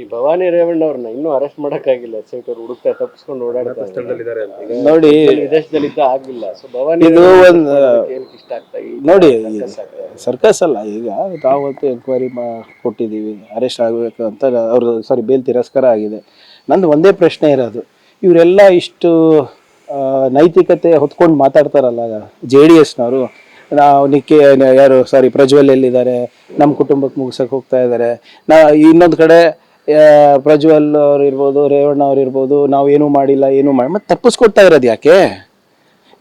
ಈ ಭವಾನಿ ರೇವಣ್ಣ ಅವ್ರನ್ನ ಇನ್ನೂ ಅರೆಸ್ಟ್ ಮಾಡಕ್ಕಾಗಿಲ್ಲ. ಎಸ್ ಐ ಅವ್ರು ಹುಡುಕ್ತಾ ತಪ್ಪಿಸ್ಕೊಂಡು ಓಡಾಡ್ತಾರೆ ನೋಡಿ ವಿದೇಶದಲ್ಲಿದ್ದ ಆಗಿಲ್ಲ. ಸೊ ಭವಾನಿ ಇದು ಒಂದು ಇಷ್ಟ ಆಗ್ತಾ ನೋಡಿ ಸರ್ಕಸ್ ಅಲ್ಲ ಈಗ ನಾವಂತೂ ಎಂಕ್ವೈರಿ ಮಾ ಕೊಟ್ಟಿದ್ದೀವಿ. ಅರೆಸ್ಟ್ ಆಗಬೇಕು ಅಂತ ಅವ್ರ ಸಾರಿ ಬೇಲ್ ತಿರಸ್ಕಾರ ಆಗಿದೆ. ನಂದು ಒಂದೇ ಪ್ರಶ್ನೆ ಇರೋದು. ಇವರೆಲ್ಲ ಇಷ್ಟು ನೈತಿಕತೆ ಹೊತ್ಕೊಂಡು ಮಾತಾಡ್ತಾರಲ್ಲ ಜೆ ಡಿ ಎಸ್ನವರು ನಾವು ನಿಕ್ಕೆ ಯಾರು ಸಾರಿ ಪ್ರಜ್ವಲ್ ಎಲ್ಲಿದ್ದಾರೆ? ನಮ್ಮ ಕುಟುಂಬಕ್ಕೆ ಮುಗಿಸಕ್ಕೆ ಹೋಗ್ತಾ ಇದ್ದಾರೆ. ನಾ ಇನ್ನೊಂದು ಕಡೆ ಪ್ರಜ್ವಲ್ ಅವ್ರು ಇರ್ಬೋದು, ರೇವಣ್ಣ ಅವ್ರು ಇರ್ಬೋದು, ನಾವು ಏನೂ ಮಾಡಿಲ್ಲ, ಏನೂ ಮಾಡಿ, ಮತ್ತೆ ತಪ್ಪಿಸ್ಕೊಡ್ತಾ ಇರೋದು ಯಾಕೆ?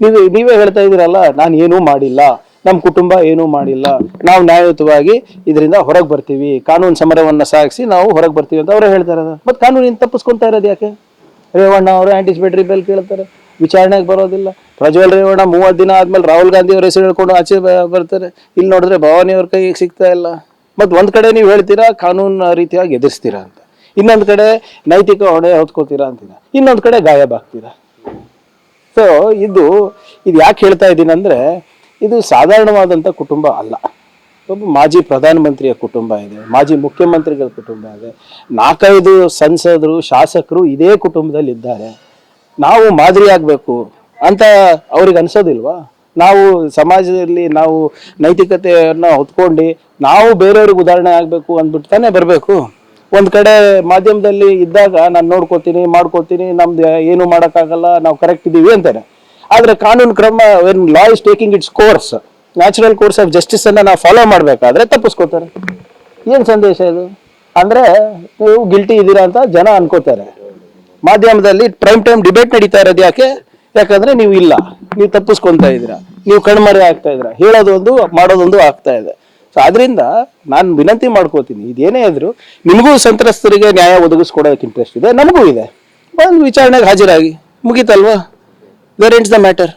ನೀವು, ನೀವೇ ಹೇಳ್ತಾ ಇದ್ದೀರಲ್ಲ, ನಾನು ಏನೂ ಮಾಡಿಲ್ಲ ನಮ್ಮ ಕುಟುಂಬ ಏನೂ ಮಾಡಿಲ್ಲ, ನಾವು ನ್ಯಾಯಯುತವಾಗಿ ಇದರಿಂದ ಹೊರಗೆ ಬರ್ತೀವಿ, ಕಾನೂನು ಸಮರವನ್ನು ಸಾಗಿಸಿ ನಾವು ಹೊರಗೆ ಬರ್ತೀವಿ ಅಂತ ಅವರೇ ಹೇಳ್ತಾ ಇರೋದು. ಮತ್ತೆ ಕಾನೂನಿಂದ ತಪ್ಪಿಸ್ಕೊಳ್ತಾ ಇರೋದು ಯಾಕೆ? ರೇವಣ್ಣ ಅವರು ಆಂಟಿಸಿಪೇಟರಿ ಬೆಲ್ ಕೇಳ್ತಾರೆ, ವಿಚಾರಣೆಗೆ ಬರೋದಿಲ್ಲ. ಪ್ರಜ್ವಲ್ ರೇವಣ್ಣ ಮೂವತ್ತು ದಿನ ಆದ್ಮೇಲೆ ರಾಹುಲ್ ಗಾಂಧಿ ಅವ್ರ ಹೆಸರು ಹೇಳ್ಕೊಂಡು ಆಚೆ ಬರ್ತಾರೆ. ಇಲ್ಲಿ ನೋಡಿದ್ರೆ ಭವಾನಿ ಅವ್ರ ಕೈಗೆ ಸಿಗ್ತಾ ಇಲ್ಲ. ಮತ್ತೆ ಒಂದು ಕಡೆ ನೀವು ಹೇಳ್ತೀರಾ ಕಾನೂನು ರೀತಿಯಾಗಿ ಎದುರಿಸ್ತೀರಾ ಅಂತ. ಇನ್ನೊಂದು ಕಡೆ ನೈತಿಕ ಹೊಣೆ ಹೊತ್ಕೋತೀರಾ ಅಂತೀರಾ. ಇನ್ನೊಂದು ಕಡೆ ಗಾಯಬ ಆಗ್ತೀರಾ. ಸೊ ಇದು ಇದು ಯಾಕೆ ಹೇಳ್ತಾ ಇದ್ದೀನಿ ಅಂದ್ರೆ, ಇದು ಸಾಧಾರಣವಾದಂಥ ಕುಟುಂಬ ಅಲ್ಲ. ಒಬ್ಬ ಮಾಜಿ ಪ್ರಧಾನಮಂತ್ರಿಯ ಕುಟುಂಬ ಇದೆ, ಮಾಜಿ ಮುಖ್ಯಮಂತ್ರಿಗಳ ಕುಟುಂಬ ಇದೆ. ನಾಲ್ಕೈದು ಸಂಸದರು, ಶಾಸಕರು ಇದೇ ಕುಟುಂಬದಲ್ಲಿ ಇದ್ದಾರೆ ನಾವು ಮಾದರಿಯಾಗಬೇಕು ಅಂತ ಅವ್ರಿಗೆ ಅನ್ಸೋದಿಲ್ವಾ? ನಾವು ಸಮಾಜದಲ್ಲಿ ನಾವು ನೈತಿಕತೆಯನ್ನು ಹೊತ್ಕೊಂಡು ನಾವು ಬೇರೆಯವ್ರಿಗೆ ಉದಾಹರಣೆ ಆಗಬೇಕು ಅಂದ್ಬಿಟ್ಟು ತಾನೇ ಬರಬೇಕು. ಒಂದು ಕಡೆ ಮಾಧ್ಯಮದಲ್ಲಿ ಇದ್ದಾಗ ನಾನು ನೋಡ್ಕೋತೀನಿ, ಮಾಡ್ಕೋತೀನಿ, ನಮ್ದು ಏನು ಮಾಡೋಕ್ಕಾಗಲ್ಲ, ನಾವು ಕರೆಕ್ಟ್ ಇದೀವಿ ಅಂತಾರೆ. ಆದರೆ ಕಾನೂನು ಕ್ರಮ when law is taking its course natural course of justice ಅನ್ನ ನಾವು ಫಾಲೋ ಮಾಡಬೇಕಾದ್ರೆ ತಪ್ಪಿಸ್ಕೋತಾರೆ. ಏನು ಸಂದೇಶ ಇದು? ಅಂದ್ರೆ ನೀವು ಗಿಲ್ಟಿ ಇದ್ದೀರಾ ಅಂತ ಜನ ಅನ್ಕೋತಾರೆ. ಮಾಧ್ಯಮದಲ್ಲಿ ಪ್ರೈಮ್ ಟೈಮ್ ಡಿಬೇಟ್ ನಡೀತಾ ಇರೋದು ಯಾಕೆ ಯಾಕಂದ್ರೆ ನೀವು ಇಲ್ಲ, ನೀವು ತಪ್ಪಿಸ್ಕೊಂತ ಇದ್ದೀರಾ, ನೀವು ಕಣ್ಮರೆ ಆಗ್ತಾ ಇದ್ದೀರಾ, ಹೇಳೋದೊಂದು, ಮಾಡೋದೊಂದು ಆಗ್ತಾ ಇದೆ. ಸೊ ಅದರಿಂದ ನಾನು ವಿನಂತಿ ಮಾಡ್ಕೋತೀನಿ, ಇದೇನೇ ಇದ್ರು ನಿಮಗೂ ಸಂತ್ರಸ್ತರಿಗೆ ನ್ಯಾಯ ಒದಗಿಸ್ಕೊಡೋದಕ್ಕೆ ಇಂಟ್ರೆಸ್ಟ್ ಇದೆ, ನಮಗೂ ಇದೆ. ಒಂದು ವಿಚಾರಣೆಗೆ ಹಾಜರಾಗಿ, ಮುಗೀತಲ್ವಾ? Where ends the matter